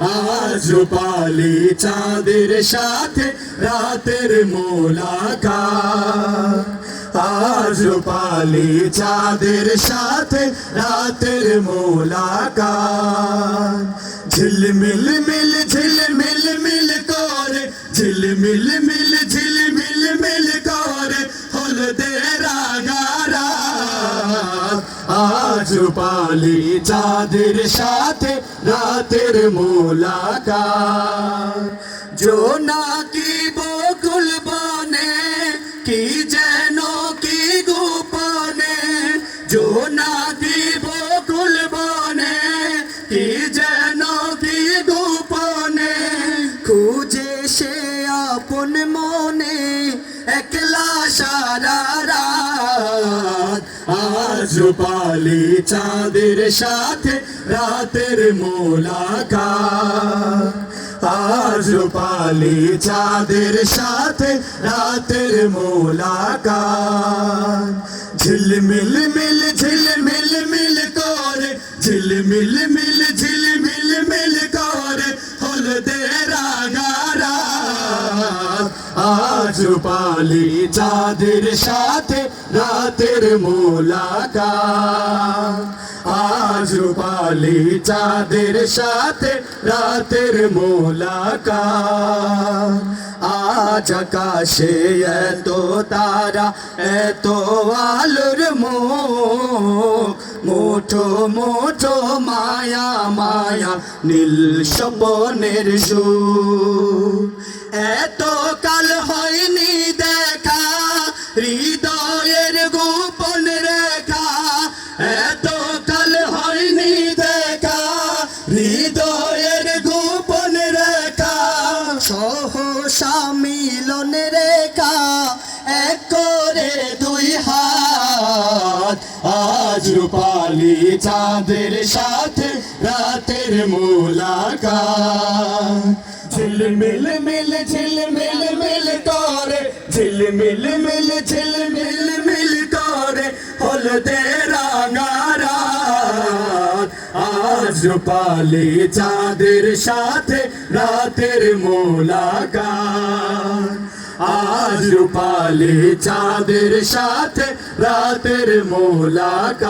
আজ পালি চাঁদের সাথে রাতের মোলাকাত। আজ পালি চাঁদের সাথে রাতের মোলাকাত। ঝিলমিল মিল ঝিলমিল মিল করে, ঝিলমিল মিল, ঝিলমিল আজ পালি চাঁদের সাথে রাতের মোলাকাত। জোনাকি বকুল বনে, কি যেন কি গোপনে। জোনাকি বকুল বনে, কি যেন কি গোপনে। খুঁজে সে আপন মনে, একলা সারা রাত আজ পালি চাঁদের সাথে রাতের মোলাকাত। আজ পালি চাঁদের সাথে রাতের মোলাকাত। ঝিলমিল মিল ঝিলমিল মিল করে, ঝিলমিল মিল ঝিলমিল মিল করে, হলদে আজ পালি চাঁদের সাথে রাতের মোলাকাত। আজ পালি চাঁদের সাথে রাতের মোলাকাত। আজ আকাশে এত তারা, এত আলোর মুখ। মুঠো মুঠো মায়া মায়া নীল স্বপনের সুর। এত কাল হৃদয়ের গোপন রেখা, এত কাল হয়নি দেখা। হৃদয়ের গোপন রেখা, সহসা মিলন রেখা, এক করে দুই হাত। আজ রূপালি চাঁদের সাথে রাতের মোলাকাত। ঝিলমিল মিল মিল করে ঝিলমিল মিল ঝিলমিল মিল করে হলদে রাঙারা আজ পালি চাঁদের সাথে রাতের মোলাকাত। আজ পালি চাঁদের সাথে রাতের মোলাকাত।